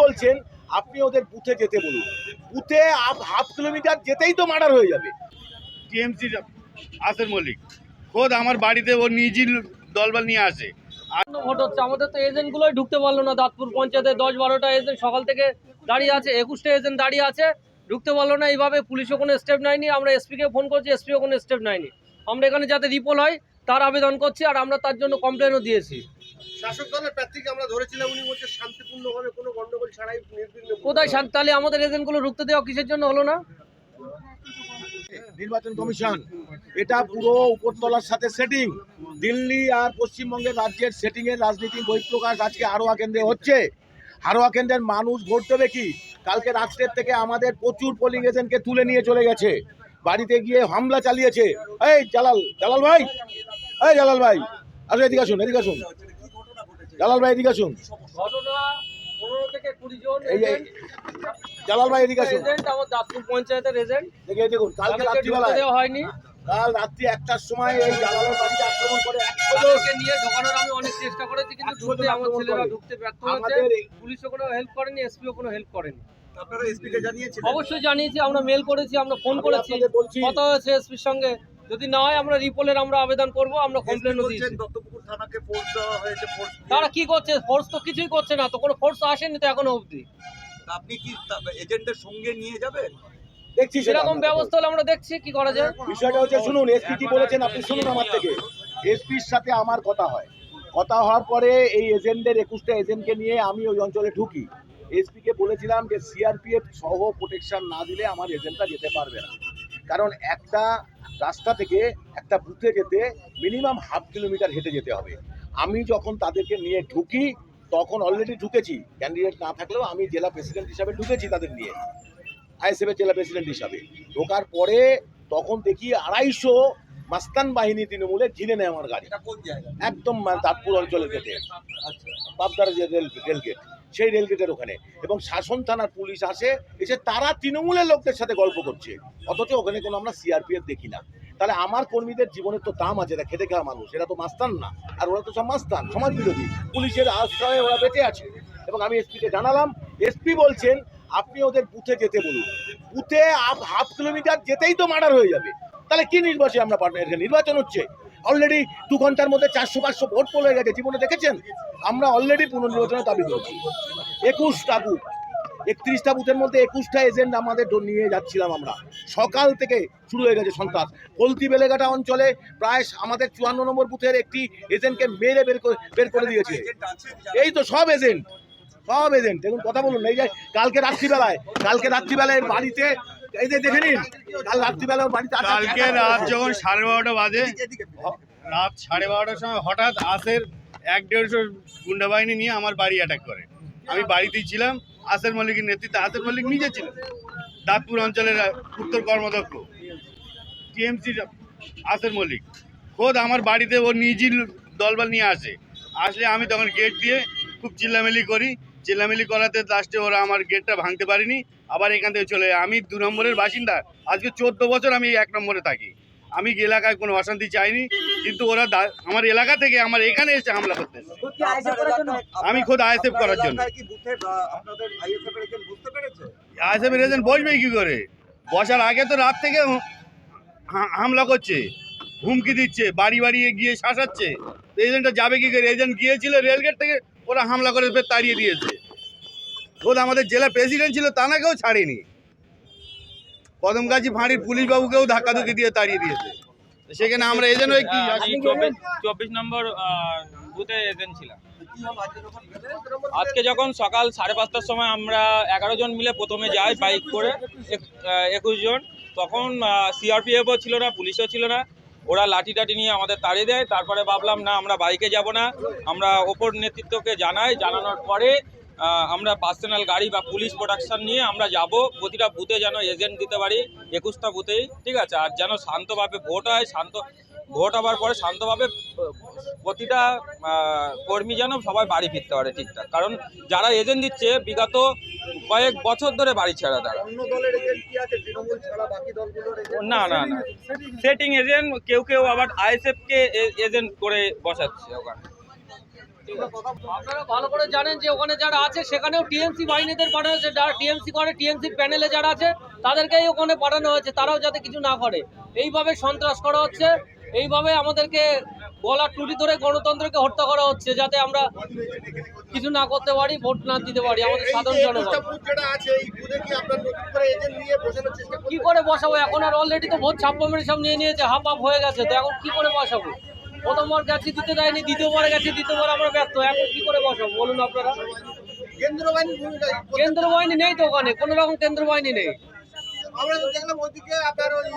বলছেন আপনি ওদের বুথে যেতে বলুন। বুথে হাফ কিলোমিটার যেতেই তো মার্ডার হয়ে যাবে। টিএমসি আসের মল্লিক। খোদ আমার বাড়িতে ও নিজের দলবল নিয়ে আসে। ভোট হচ্ছে। আমাদের তো এজেন্টগুলোই ঢুকতে পারল না দাঁতপুর পঞ্চায়েতে। দশ বারোটা এজেন্ট সকাল থেকে দাঁড়িয়ে আছে একুশটা এজেন্ট দাঁড়িয়ে আছে। ঢুকতে পারল না। এইভাবে পুলিশও কোনো স্টেপ নেয়নি। আমরা এসপিকে ফোন করছি এসপিও কোনো স্টেপ নেয়নি। আমরা এখানে যাতে রিপোল হয় তার আবেদন করছি আর আমরা তার জন্য কমপ্লেনও দিয়েছি। শাসক দলের প্রার্থীকে আমরা ধরেছিলাম উনি বলছে শান্তিপূর্ণভাবে কোনো গন্ডগোল ছাড়াই নির্বিঘ্নে কোথায় শান্ত তাহলে আমাদের এজেন্টগুলো ঢুকতে দেওয়া কিসের জন্য হলো না? নির্বাচন কমিশন এটা পুরো উপরতলার সাথে সেটিং দিল্লি আর পশ্চিমবঙ্গের রাজ্যের সেটিং এর রাজনীতি বহিঃপ্রকাশ আজকে হারোয়া কেন্দ্রে হচ্ছে। হারোয়া কেন্দ্রের মানুষ ভোট দেবে কি? কালকে রাত্রের থেকে আমাদের প্রচুর পোলিং এজেন্টকে তুলে নিয়ে চলে গেছে। বাড়িতে গিয়ে হামলা চালিয়েছে। এই জালাল জালাল ভাই! এই জালাল ভাই! আসুন এদিকে আসুন এদিকে আসুন। জালাল ভাই এদিকে আসুন। জালাল ভাই এদিকে আসুন। পঞ্চায়েতের এজেন্ট দেখুন কালকে রাত্রিবেলায় দেওয়া হয়নি। কাল রাত্রি একটার সময় এই জালালের বাড়িতে আক্রমণ করে একশো জন তাদেরকে নিয়ে ঢোকানোর আমি অনেক চেষ্টা করেছি কিন্তু ঢুকতে আমার ছেলেরা ঢুকতে ব্যর্থ হয়েছে। পুলিশও কোনো হেল্প করেনি এসপিও কোনো হেল্প করেনি। আপনারা এসপিকে জানিয়েছিলেন? অবশ্যই জানিয়েছি আমরা মেল করেছি আমরা ফোন করেছি। কথা হয়েছে এসপির সঙ্গে। যদি না হয় আমরা রিপোলের আমরা আবেদন করব আমরা কমপ্লেনও বলছেন দিয়েছি। দত্তপুকুর থানাকে ফোর্স দেওয়া হয়েছে ফোর্স তারা কি করছে? ফোর্স তো কিছুই করছে না তো কোনো ফোর্স আসেনি তো এখনও অবধি। আপনি কি এজেন্টের সঙ্গে নিয়ে যাবেন? দেখছি সেরকম ব্যবস্থা হলে আমরা দেখছি কি করা যায়? বিষয়টা হচ্ছে শুনুন এসপি কি বলেছেন আপনি শুনুন আমার থেকে। এসপির সাথে আমার কথা হয়। কথা হওয়ার পরে এই এজেন্টদের একুশটা এজেন্টকে নিয়ে আমি ওই অঞ্চলে ঢুকি। এসপিকে বলেছিলাম যে সিআরপিএফ সহ প্রোটেকশন না দিলে আমার এজেন্টরা যেতে পারবে না। কারণ একটা রাস্তা থেকে একটা বুথে যেতে মিনিমাম হাফ কিলোমিটার হেঁটে যেতে হবে। আমি যখন তাদেরকে নিয়ে ঢুকি তখন অলরেডি ঢুকেছি। ক্যান্ডিডেট না থাকলেও আমি জেলা প্রেসিডেন্ট হিসাবে ঢুকেছি তাদের নিয়ে। আইএসএফের জেলা প্রেসিডেন্ট হিসাবে। ঢোকার পরে তখন দেখি আড়াইশো মাস্তান বাহিনী তৃণমূলে ঘিরে নেয় আমার গাড়ি। জায়গা? একদম মানে দাঁতপুর অঞ্চলের গেটে আচ্ছা। পাবদার যে রেল রেল গেট সেই রেল গেটের ওখানে। এবং শাসন থানার পুলিশ আসে, এসে তারা তৃণমূলের লোকদের সাথে গল্প করছে। অথচ ওখানে কোনো আমরা সিআরপিএফ দেখি না। তাহলে আমার কর্মীদের জীবনের তো দাম আছে, এরা খেটে খাওয়া মানুষ, এরা তো মাস্তান না। আর ওরা তো সব মাস্তান, সমাজ বিরোধী। পুলিশের আশ্রয়ে ওরা বেঁচে আছে। এবং আমি এসপিকে জানালাম এসপি বলছেন, আপনি ওদের বুথে যেতে বলুন। বুথে হাফ কিলোমিটার যেতেই তো মার্ডার হয়ে যাবে। তাহলে কি নির্বাচন আমরা নির্বাচন হচ্ছে। অলরেডি দু ঘণ্টার মধ্যে চারশো, পাঁচশো ভোট পড়ে গেছে, জীবনে দেখেছেন? আমরা অলরেডি পুনর্নির্বাচনের দাবি করেছি। একুশটা বুথ একত্রিশটা বুথের মধ্যে একুশটা এজেন্ট আমাদের নিয়ে যাচ্ছিলাম আমরা। সকাল থেকে শুরু হয়ে গেছে সন্ত্রাস। কলতি বেলেঘাটা অঞ্চলে প্রায় আমাদের চুয়ান্ন নম্বর বুথের একটি এজেন্টকে মেরে বের করে বের করে দিয়েছে। এই তো সব এজেন্ট সব এজেন্ট দেখুন, কথা বলুন এই যে কালকে রাত্রিবেলায় কালকে রাত্রিবেলায় বাড়িতে এই যে দেখে নিন। কাল রাত্রিবেলায় বাড়িতে কালকে রাত যখন সাড়ে বারোটা বাজে রাত সাড়ে বারোটার সময় হঠাৎ আসের এক দেড়শো গুন্ডা বাহিনী নিয়ে আমার বাড়ি অ্যাটাক করে। আমি বাড়িতেই ছিলাম আসের মল্লিকের নেতৃত্বে আসের মল্লিক নিজে ছিলেন। দাঁতপুর অঞ্চলের উত্তর কর্মদক্ষ টিএমসি আসের মল্লিক খোদ আমার বাড়িতে ও নিজের দলবল নিয়ে আসে। আসলে আমি তখন গেট দিয়ে খুব চিল্লামিলি করি চিল্লামিলি করাতে লাস্টে ওরা আমার গেটটা ভাঙতে পারিনি আবার এখান থেকে চলে যায়। আমি দু নম্বরের বাসিন্দা আজকে চোদ্দ বছর আমি এক নম্বরে থাকি। আমি এলাকায় কোনো অশান্তি চাইনি কিন্তু ওরা আমার এলাকা থেকে আমার এখানে এসে হামলা করতে আমি খোদ ISF করার জন্য। কি বুথে বা আইএসএফ এর এজেন্ট আইএসএফের এজেন্ট বসবে কি করে? বসার আগে তো রাত থেকে হামলা করছে হুমকি দিচ্ছে বাড়ি বাড়ি গিয়ে শাসাচ্ছে। তো এজেন্টটা যাবে কি করে? এজেন্ট গিয়েছিল রেলগেট থেকে ওরা হামলা করে ফের তাড়িয়ে দিয়েছে। খোদ আমাদের জেলা প্রেসিডেন্ট ছিল তানাকেও ছাড়েনি। কদমগাছি ফাঁড়ির পুলিশ বাবুকেও ধাক্কাধুকি দিয়ে তাড়িয়ে দিয়েছে। সেখানে আমরা এজেন্ট হয়ে কি চব্বিশ নম্বর বুথে এজেন্ট ছিলাম আজকে যখন গেলে আজকে যখন সকাল সাড়ে পাঁচটার সময় আমরা এগারো জন মিলে প্রথমে যাই বাইক করে একুশ জন তখন সিআরপিএফও ছিল না পুলিশও ছিল না। ওরা লাঠি টাঠি নিয়ে আমাদের তাড়িয়ে দেয়, তারপরে ভাবলাম, না, আমরা বাইকে যাব না। আমরা ওপর নেতৃত্বকে জানাই, জানানোর পরে আমরা পার্সোনাল গাড়ি বা পুলিশ প্রোটেকশন নিয়ে আমরা যাব। প্রতিটা বুথে যেন এজেন্ট দিতে পারি, একুশটা বুথেই ঠিক আছে? আর যেন শান্তভাবে ভোট হয়, শান্ত ভোট হওয়ার পরে শান্তভাবে প্রতিটা কর্মী যেন সবাই বাড়ি ফিরতে পারে ঠিকঠাক। কারণ যারা এজেন্ট দিচ্ছে, বিগত কয়েক বছর ধরে বাড়ি ছাড়া তারা। অন্য দলের এজেন্ট কি আছে? তৃণমূল ছাড়া বাকি দলগুলোর এজেন্ট না না না। সেটিং এজেন্ট কেউ কেউ আবার আইএসএফ কে এজেন্ট করে বসাচ্ছে ওখানে। আপনারা ভালো করে জানেন যে ওখানে যারা আছে সেখানেও টিএমসি বাহিনীদের পাঠানো হয়েছে। যারা টিএমসি করে টিএমসির প্যানেলে যারা আছে তাদেরকেই ওখানে পাঠানো হয়েছে। তারাও যাতে কিছু না করে। এইভাবে সন্ত্রাস করা হচ্ছে। এইভাবে আমাদেরকে গলার টুটি ধরে গণতন্ত্রকে হত্যা করা হচ্ছে যাতে আমরা কিছু না করতে পারি ভোট না দিতে পারি আমাদের সাধারণ জনগণ। কি করে বসাবো? এখন আর অলরেডি তো ভোট ছাপ্পা মেরে সব নিয়ে নিয়েছে হাফ হাফ হয়ে গেছে তো এখন কি করে বসাবো? প্রথমবার গেছি দিতে দেয়নি দ্বিতীয়বার গেছি দ্বিতীয়বার আমরা ব্যর্থ এখন কি করে বসাবো বলুন আপনারা? কেন্দ্র কেন্দ্র বাহিনী নেই তো ওখানে কোনো রকম কেন্দ্র বাহিনী নেই। আমরা তো দেখলাম ওইদিকে আপনার ওই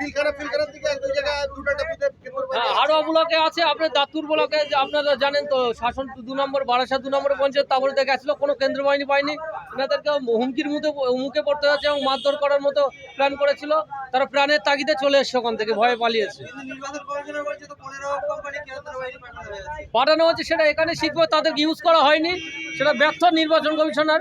বাহিনী হ্যাঁ আছে। হাড়োয়া ব্লকে আছে আপনার দাঁতুর ব্লকে আপনারা জানেন তো শাসন দু নম্বর বারাসা দু নম্বর পঞ্চায়েত তারপরে গেছিল কোনো কেন্দ্র বাহিনী পায়নি। এনাদেরকে হুমকির মুখে মুখে পড়তে হচ্ছে এবং মারধর করার মতো প্ল্যান করেছিল। তারা প্রাণের তাগিদে চলে এসছে ওখান থেকে ভয়ে পালিয়েছে। পাঠানো হচ্ছে সেটা এখানে শিখবে তাদেরকে ইউজ করা হয়নি। সেটা ব্যর্থ নির্বাচন কমিশনার।